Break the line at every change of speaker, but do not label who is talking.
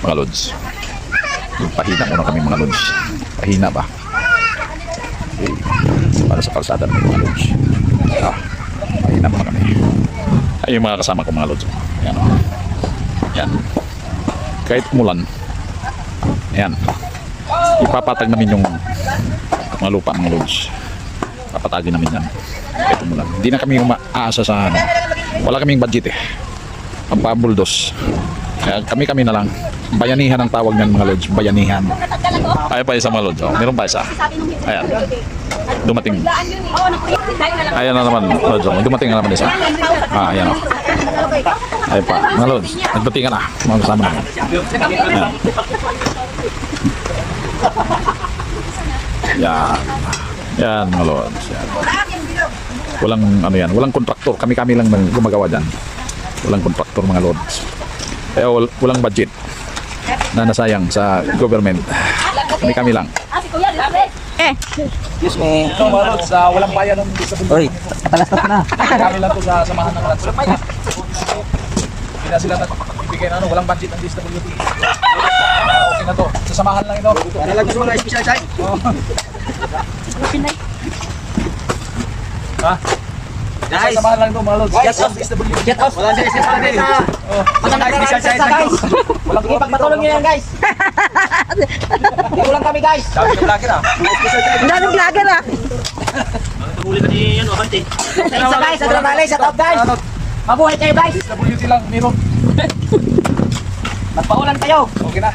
mga lods. Pahina muna kami mga lods. Pahina ba? Okay. Para sa kalsada ng mga lods. Ah, pahina muna kami. Ay, yung mga kasama ko mga lods. Yan o. Yan. Kahit umulan. Yan. Ipapatag namin yung mga lupa ng lods. Papatagin namin yan. Kahit umulan. Hindi na kami umaasa sa ano. Wala kaming budget eh. Pampabuldos. Kaya kami-kami na lang. Bayanihan ang tawag niyan mga lods. Bayanihan. Ay pa isa mga lods. Oh, meron pa isa. Ayan. Dumating. Ayan na naman lods. Oh. Dumating na naman isa. Ah, ayan oh. Ay pa. Mga lods. Nagdating ka na. Mga kasama naman. Ayan. Yan. Yan mga lods. Yan. Walang ano yan. Walang kontraktor. Kami-kami lang gumagawa dyan. Walang kontraktor mga lods. Wal- walang budget na nasayang sa government. Kami-kami lang.
Eh,
Excuse me.
Ito ah, walang bayan ng
Uy, katalastas na.
Kami lang to sa samahan ng lods. Hindi na sila nagbigay na ano, walang budget ng DSWD. Ah, okay na to. Sa samahan lang ito.
Para lang gusto mo na special time.
Ha?
Guys,
Sa samahan lang ito mga lods.
Guys,
Yes, DSWD.
get off. Wala siya special time.
Oh,
Ano na special time guys?
walang
Sige, pagpatulong niyo yan guys. Hindi ko lang kami guys.
Sabi ng vlogger ah.
Ang daming vlogger ah.
Isa guys, Tramale, shout out guys. Mabuhay kayo guys.
DSWD lang, meron.
Magpaulan kayo.
Okay na.